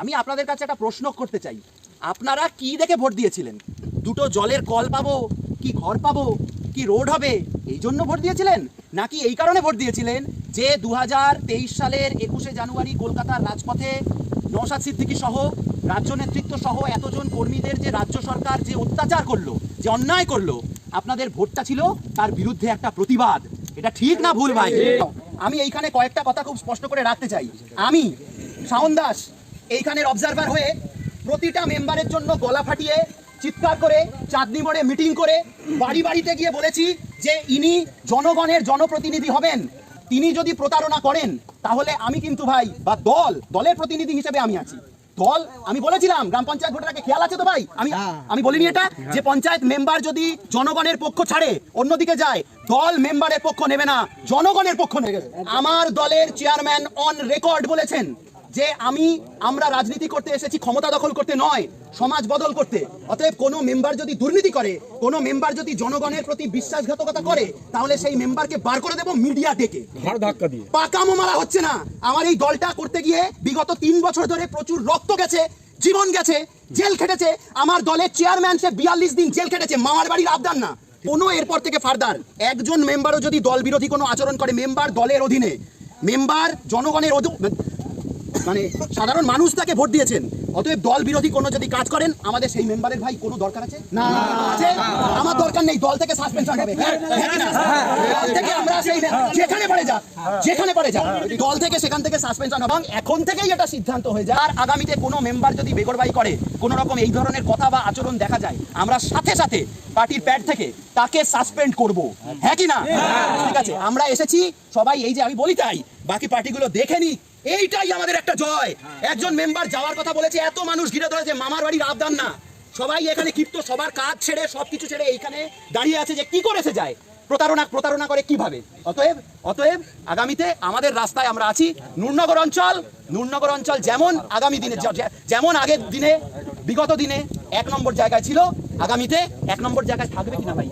আমি আপনাদের কাছে একটা প্রশ্ন করতে চাই। আপনারা কি দেখে ভোট দিয়েছিলেন? দুটো জলের কল পাবো, কি ঘর পাবো, কি রোড হবে, এই জন্য ভোট দিয়েছিলেন? নাকি এই কারণে ভোট দিয়েছিলেন যে দুহাজার তেইশ সালের একুশে জানুয়ারি কলকাতার রাজপথে নৌসাদ সিদ্দিকী সহ, রাজ্য নেতৃত্ব সহ এতজন কর্মীদের যে রাজ্য সরকার যে অত্যাচার করল, যে অন্যায় করল, আপনাদের ভোটটা ছিল তার বিরুদ্ধে একটা প্রতিবাদ। এটা ঠিক না ভুল ভাই? আমি এইখানে কয়েকটা কথা খুব স্পষ্ট করে রাখতে চাই। আমি শাওন দাস এইখানের অবজারভার হয়ে প্রতিটা মেম্বারের জন্য গলা ফাটিয়ে চিৎকার করে চাঁদনি মোড়ে মিটিং করে বাড়ি বাড়িতে গিয়ে বলেছি যে ইনি জনগণের জনপ্রতিনিধি হবেন। তিনি যদি প্রতারণা করেন তাহলে আমি কিন্তু ভাই বা দল দলের প্রতিনিধি হিসেবে আমি আছি। দল আমি বলেছিলাম গ্রাম পঞ্চায়েত ভোটের আগে খেয়াল আছে তো ভাই? আমি আমি বলিনি এটা যে পঞ্চায়েত মেম্বার যদি জনগণের পক্ষ ছাড়ে অন্যদিকে যায় দল মেম্বারের পক্ষ নেবে না জনগণের পক্ষ নেবে। আমার দলের চেয়ারম্যান অন রেকর্ড বলেছেন। যে আমি আমরা রাজনীতি করতে এসেছি ক্ষমতা দখল করতে নয় সমাজ বদল করতে। অতএব কোনো মেম্বার যদি দুর্নীতি করে কোনো মেম্বার যদি জনগণের প্রতি বিশ্বাসঘাতকতা করে তাহলে সেই মেম্বারকে বার করে দেবো মিডিয়া ডেকে। ধাক্কা দিয়ে। পাকামো মারা হচ্ছে না। আমার এই দলটা করতে গিয়ে বিগত তিন বছর ধরে প্রচুর রক্ত গেছে জীবন গেছে জেল খেটেছে। আমার দলের চেয়ারম্যান সে বিয়াল্লিশ দিন জেল খেটেছে মামার বাড়ির আবদার না। কোনো এরপর থেকে ফার্দার একজন মেম্বারও যদি দল বিরোধী কোনো আচরণ করে মেম্বার দলের অধীনে মেম্বার জনগণের মানে সাধারণ মানুষ তাকে ভোট দিয়েছেন অতএব দল বিরোধী কোনো যদি কাজ করেন আমাদের সেই মেম্বারের ভাই কোনো দরকার আছে না আছে আমার দরকার নেই দল থেকে সাসপেনশন হবে হ্যাঁ, হ্যাঁ? দল থেকে আমরা সেই যেখানে পারে যাক যেখানে পারে যাক দল থেকে সেখান থেকে সাসপেনশন এবং এখন থেকেই এটা সিদ্ধান্ত হয়ে যায় আর আগামীতে কোনো মেম্বার যদি বেগরবাই করে কোনো রকম এই ধরনের কথা বা আচরণ দেখা যায় আমরা সাথে সাথে পার্টির প্যাড থেকে তাকে সাসপেন্ড করব হ্যাঁ কি না ঠিক আছে আমরা এসেছি সবাই এই যে আমি বলি তাই বাকি পার্টিগুলো দেখে নিক এইটাই আমাদের একটা জয়। একজন মেম্বার যাওয়ার কথা বলেছে, এত মানুষ ঘিরে ধরেছে, মামার বাড়ির আবদান না সবাই এখানে ক্ষিপ্ত, সবার কাজ ছেড়ে, সবকিছু ছেড়ে এইখানে দাঁড়িয়ে আছে যে কি করেছে যায়? প্রতারণা প্রতারণা করে কীভাবে? অতএব অতএব আগামীতে আমাদের রাস্তায় আমরা আছি। নূরনগর অঞ্চল নূরনগর অঞ্চল যেমন আগামী দিনে যেমন আগের দিনে, বিগত দিনে এক নম্বর জায়গায় ছিল, আগামীতে এক নম্বর জায়গায় থাকবে কিনা ভাই?